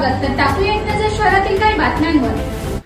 स्वागत. तर टाकूया एक नजर शहरातील काही बातम्यांवर.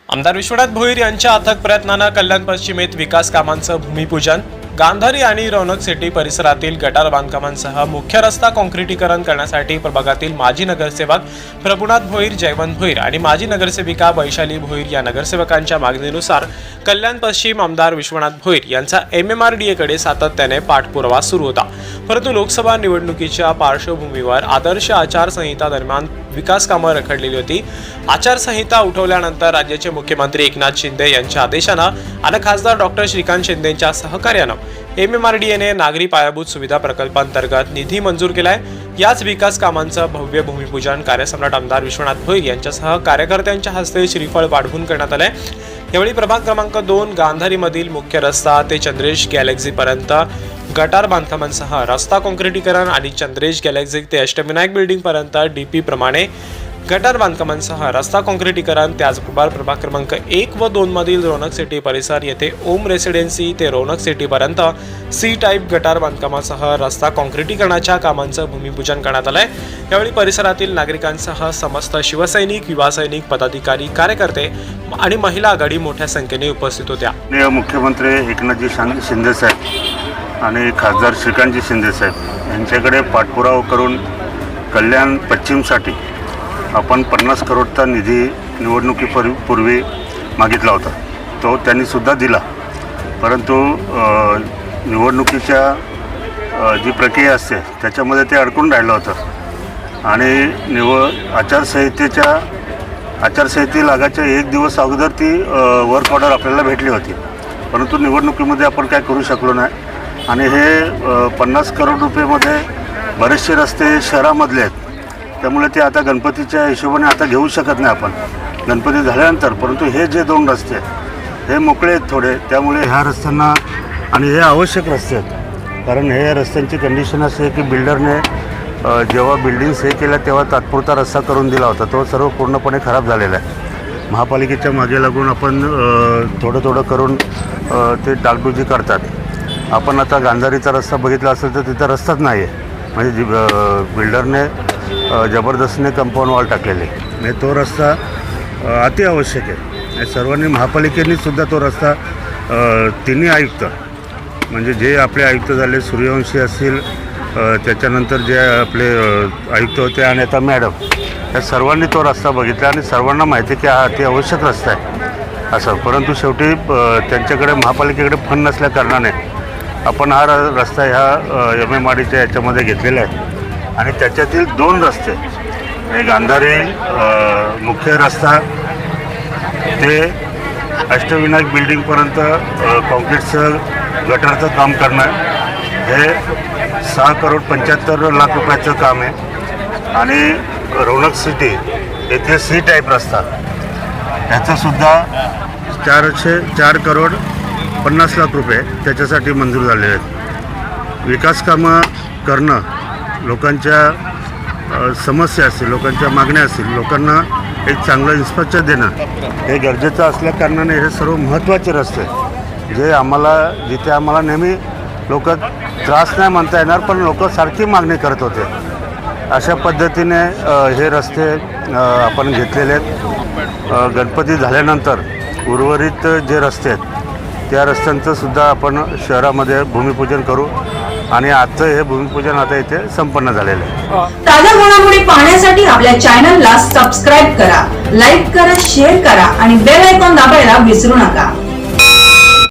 आमदार विश्वनाथ भोईर यांच्या अथक प्रयत्नानं कल्याण पश्चिमेत विकास कामांचं भूमिपूजन. गांधारी आणि रौनक सिटी परिसरातील गटार बांधकामांसह मुख्य रस्ता काँक्रिटीकरण करण्यासाठी प्रभागातील माजी नगरसेवक प्रभुनाथ भोईर जयवंत भोईर आणि माजी नगरसेविका वैशाली भोईर या नगरसेवकांच्या मागणीनुसार कल्याण पश्चिम आमदार विश्वनाथ भोईर यांचा एम एम आर डी एकडे सातत्याने पाठपुरावा सुरू होता. परंतु लोकसभा निवडणुकीच्या पार्श्वभूमीवर आदर्श आचारसंहिता दरम्यान विकास कामं रखडलेली होती. आचारसंहिता उठवल्यानंतर राज्याचे मुख्यमंत्री एकनाथ शिंदे यांच्या आदेशानं आणि खासदार डॉक्टर श्रीकांत शिंदेच्या सहकार्यानं एम एम आर डी एने नागरी पायाभूत सुविधा प्रकल्पांतर्गत निधी मंजूर केलाय. याच विकास कामांचं भव्य भूमिपूजन कार्यसम्राट आमदार विश्वनाथ भोईर यांच्यासह कार्यकर्त्यांच्या हस्ते श्रीफळ वाढवून करण्यात आलंय. यावेळी प्रभाग क्रमांक दोन गांधारीमधील मुख्य रस्ता ते चंद्रेश गॅलेक्झीपर्यंत गटार बांधकामांसह रस्ता काँक्रिटीकरण आणि चंद्रेश गॅलेक्झी ते अष्टविनायक बिल्डिंगपर्यंत डी पी प्रमाणे गटार बांधकामांसह रस्ता काँक्रिटीकरण त्याचबरोबर प्रभाग क्रमांक एक व दोन मधील रौनक सिटी परिसर येथे ओम रेसिडेन्सी ते रौनक सिटीपर्यंत सी टाईप गटार बांधकामासह रस्ता काँक्रिटीकरणाच्या कामांचं भूमिपूजन करण्यात आलंय. यावेळी परिसरातील नागरिकांसह समस्त शिवसैनिक युवा सैनिक पदाधिकारी कार्यकर्ते आणि महिला आघाडी मोठ्या संख्येने उपस्थित होत्या. मुख्यमंत्री एकनाथजी शां शिंदेसाहेब आणि खासदार श्रीकांतजी शिंदेसाहेब यांच्याकडे पाठपुरावा करून कल्याण पश्चिमसाठी आपण पन्नास करोडचा निधी निवडणुकीपूर्वी पूर्वी मागितला होता. तो त्यांनीसुद्धा दिला. परंतु निवडणुकीच्या जी प्रक्रिया असते त्याच्यामध्ये ते अडकून राहिलं होतं. आणि निव आचारसंहितेच्या आचारसंहिते लागायच्या एक दिवस अगोदर ती वर्क ऑर्डर आपल्याला भेटली होती. परंतु निवडणुकीमध्ये आपण काय करू शकलो नाही. आणि हे पन्नास करोड रुपयेमध्ये बरेचसे रस्ते शहरामधले आहेत. त्यामुळे ते आता गणपतीच्या हिशोबाने आता घेऊ शकत नाही आपण. गणपती झाल्यानंतर परंतु हे जे दोन रस्ते आहेत हे मोकळे आहेत थोडे. त्यामुळे ह्या रस्त्यांना आणि हे आवश्यक रस्ते आहेत. कारण हे रस्त्यांची कंडिशन अशी आहे की बिल्डरने जेव्हा बिल्डिंग्स हे केल्या तेव्हा तात्पुरता रस्ता करून दिला होता. तो सर्व पूर्णपणे खराब झालेला आहे. महापालिकेच्या मागे लागून आपण थोडं थोडं करून ते डागडुजी करतात. आपण आता गांधारीचा रस्ता बघितला असेल तर तिथं रस्ताच नाही आहे म्हणजे जी बिल्डरने जबरदस्तीने कंपाऊंड वॉल टाकलेले. म्हणजे तो रस्ता अति आवश्यक आहे. आणि सर्वांनी महापालिकेने सुद्धा तो रस्ता तिन्ही आयुक्त म्हणजे जे आपले आयुक्त झाले सूर्यवंशी असतील त्याच्यानंतर जे आपले आयुक्त होते आणि आता मॅडम या सर्वांनी तो रस्ता बघितला आणि सर्वांना माहिती आहे की हा अति आवश्यक रस्ता आहे. असं. परंतु शेवटी त्यांच्याकडे महापालिकेकडे फंड नसल्या कारणाने आपण हा र- रस्ता ह्या एम एम आडीच्या याच्यामध्ये घेतलेला आहे. आणि त्याच्यातील दोन रस्ते एक गांधारी मुख्य रस्ता ते अष्टविनायक बिल्डिंगपर्यंत काँक्रीटचं कॉन्क्रीटचं काम करणं हे सहा करोड पंच्याहत्तर लाख रुपयाचं काम आहे. आणि रौनक सिटी येथे सी टाईप रस्ता. ह्याचंसुद्धा चारशे चार करोड पन्नास लाख रुपये त्याच्यासाठी मंजूर झालेले आहेत. विकास कामं करणं लोकांच्या समस्या असतील लोकांच्या मागण्या असतील लोकांना एक चांगलं इन्स्पेक्शन देणं हे गरजेचं असल्या कारणाने हे सर्व महत्त्वाचे रस्ते जे आम्हाला जिथे आम्हाला नेहमी लोक त्रास नाही म्हणता येणार पण लोक सारखी मागणी करत होते. अशा पद्धतीने हे रस्ते आपण घेतलेले आहेत. गणपती झाल्यानंतर उर्वरित जे रस्ते आहेत त्या रस्त्यांचंसुद्धा आपण शहरामध्ये भूमिपूजन करू. आणि आजचं हे भूमिपूजन आता इथे संपन्न झालेलं आहे. हो. ताज्या घडामोडी पाहण्यासाठी आपल्या चॅनलला सबस्क्राईब करा लाईक करा शेअर करा आणि बेल आयकॉन दाबायला विसरू नका.